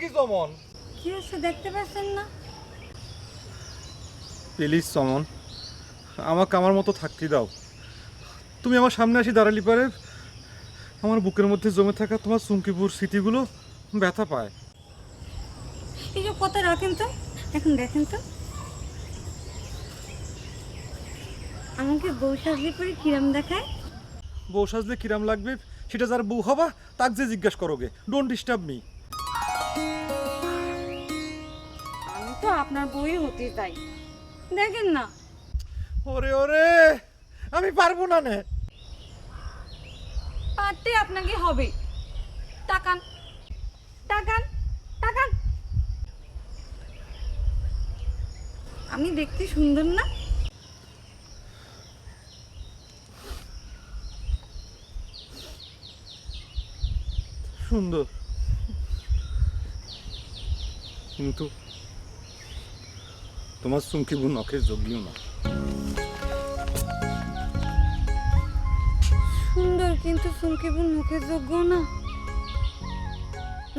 কি চমন? কি হচ্ছে দেখতে পাচ্ছেন না? প্লিজ চমন আমাকে আমার মতো থাকতে দাও। তুমি আমার সামনে আসি দাঁড়ালি পারে আমার বুকের মধ্যে জমে থাকা তোমার চুমকিপুর স্মৃতিগুলো ব্যথা পায়। এই যে কথা রাখেন তো এখন দেখেন তো। আমাকে বউ সাজলে পরে কিরম দেখায়? বউ সাজলে কিরাম লাগবে সেটা যার বউ হবা তাক যে জিজ্ঞাসা করোগে ডোন্ট ডিস্টার্ব মি আপনার বউই হতে চাই। দেখেন না। ওরে ওরে আমি পারব না নে। পারতে আপনাকে হবে। টাকান টাকান টাকান আমি দেখতে সুন্দর না? সুন্দর। কিন্তু তোমার চুমকিপুর নখের যোগ্যও না। সুন্দর কিন্তু সুমকিপুর নখের যোগ্য না।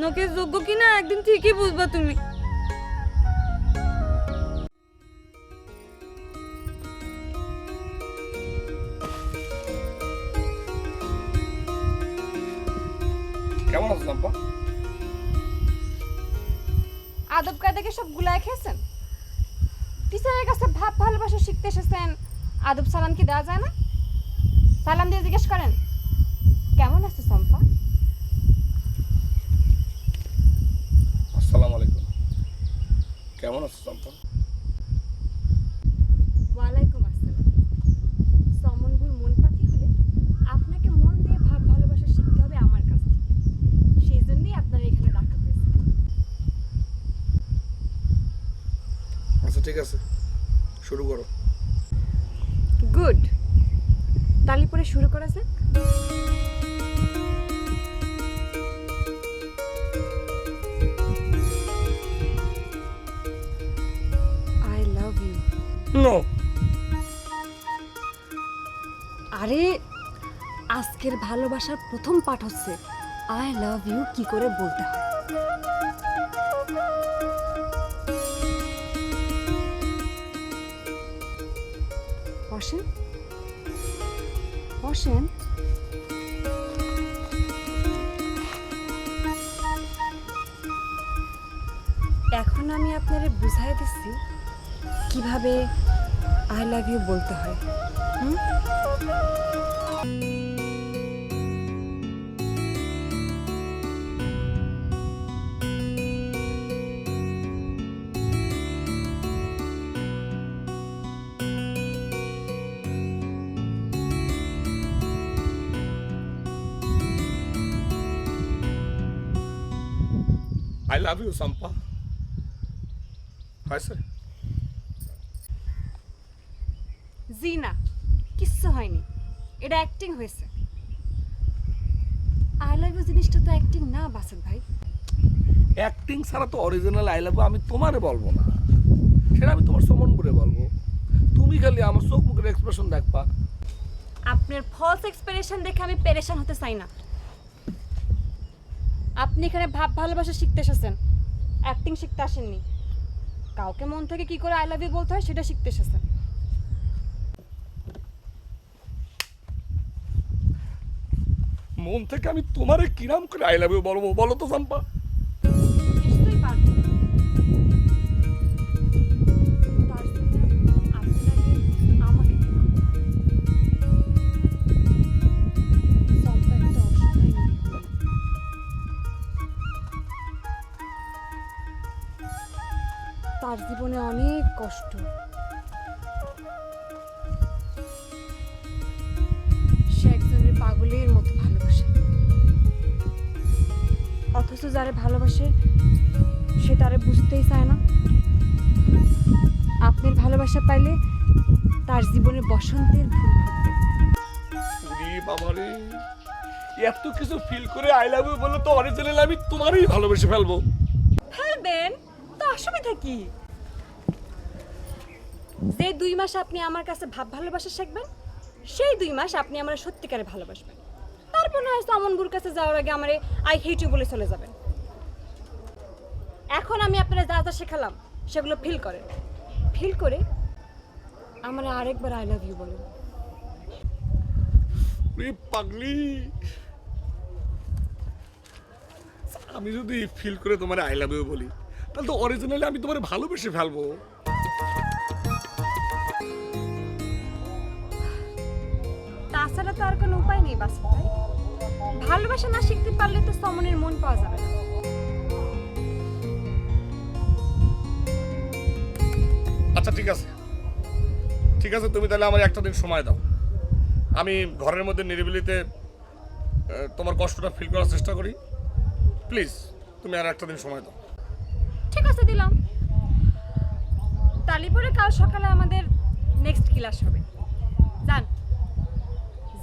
নখের যোগ্য কিনা একদিন ঠিকই বুঝবা তুমি। কেমন আছো চম্পা আদব কায়দাকে সব গুলায় খেয়েছেন? টিচারের কাছে ভাব ভালোবাসা শিখতে এসেছেন। আদব সালাম কি দেওয়া যায় না? সালাম দিয়ে জিজ্ঞেস করেন, কেমন আছে চম্পা আসসালামু আলাইকুম। কেমন আছো চম্পা ওয়ালাইকুম আসসালাম সমনগুর মন পাতি হলে আপনাকে মন দিয়ে ভাব ভালোবাসা শিখতে হবে আমার কাছ থেকে সেই জন্যই আপনার এখানে ডাকা হয়েছে আচ্ছা ঠিক আছে শুরু করো। গুড। তালি পরে শুরু করা যাক। আই লাভ ইউ নো আরে আজকের ভালোবাসার প্রথম পাঠ হচ্ছে আই লাভ ইউ কি করে বলতে হয়? বসেন। বসেন। এখন আমি আপনারে বুঝাই দিচ্ছি কীভাবে আই লাভ ইউ বলতে হয় হুম? আই লাভ ইউ চম্পা হয়েছে জি না কিচ্ছু হয়নি। এটা অ্যাক্টিং হয়েছে। আই লাভ ইউ জিনিসটা তো অ্যাক্টিং না বাসুদ ভাই। অ্যাক্টিং ছাড়া তো অরিজিনাল আই লাভ আমি তোমারে বলব না। সেটা আমি তোমার সমন করে বলব। তুমি খালি আমার চোখ মুখের এক্সপ্রেশন দেখবা। আপনার ফলস এক্সপিরেশন দেখে আমি পেরেশান হতে চাই না। আপনি এখানে ভাব ভালোবাসা শিখতে এসেছেন। অ্যাক্টিং শিখতে আসেননি। কাউকে মন থেকে কি করে আই লাভ ইউ বলতে হয়, সেটা শিখতে এসেছেন। মন থেকে আমি তোমারে কিরাম করে আই লাভ ইউ বলব? বলো তো চম্পা তার জীবনে অনেক কষ্ট। সে একজনের পাগলের মতো ভালোবাসে। অথচ যারে ভালোবাসে সে তারে বুঝতেই চায় না। আপনার ভালোবাসা পাইলে তার জীবনে বসন্তের ফুল বাবারে এত কিছু ফিল করে আই লাভ ইউ বলে তো অরিজিনাল আমি তোমারই ভালোবেসে ফেলব। ফেলবেন? তো অসুবিধা কি? যে দুই মাস আপনি আমার কাছে ভাব ভালোবাসা শিখবেন, সেই দুই মাস আপনি আমার সত্যিকারে ভালোবাসবেন। তারপর না হয় অমনবুর কাছে যাওয়ার আগে আমারে আই হেট ইউ বলে চলে যাবেন। এখন আমি আপনারা যা যা শেখালাম, সেগুলো ফিল করেন। ফিল করে আমার আরেকবার আই লাভ ইউ বলেন। পাগলি। আমি যদি ফিল করে তোমার আই লাভ ইউ বলি, তাহলে তো অরিজিনালি আমি তোমার ভালোবেসে ফেলব। তাছাড়া তো আর কোনো উপায় নেই বাসির ভাই ভালোবাসা না শিখতে পারলে তো সমনের মন পাওয়া যাবে না। আচ্ছা ঠিক আছে। ঠিক আছে তুমি তাহলে আমার একটা দিন সময় দাও। আমি ঘরের মধ্যে নিরিবিলিতে তোমার কষ্টটা ফিল করার চেষ্টা করি। প্লিজ তুমি আর একটা দিন সময় দাও। ঠিক আছে দিলাম। তালিপুরে কাল সকালে আমাদের নেক্সট ক্লাস হবে। যান।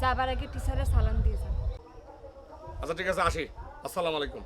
যাবার আগে টিচারে সালাম দিয়ে যান। আচ্ছা ঠিক আছে আসি। আসসালামু আলাইকুম।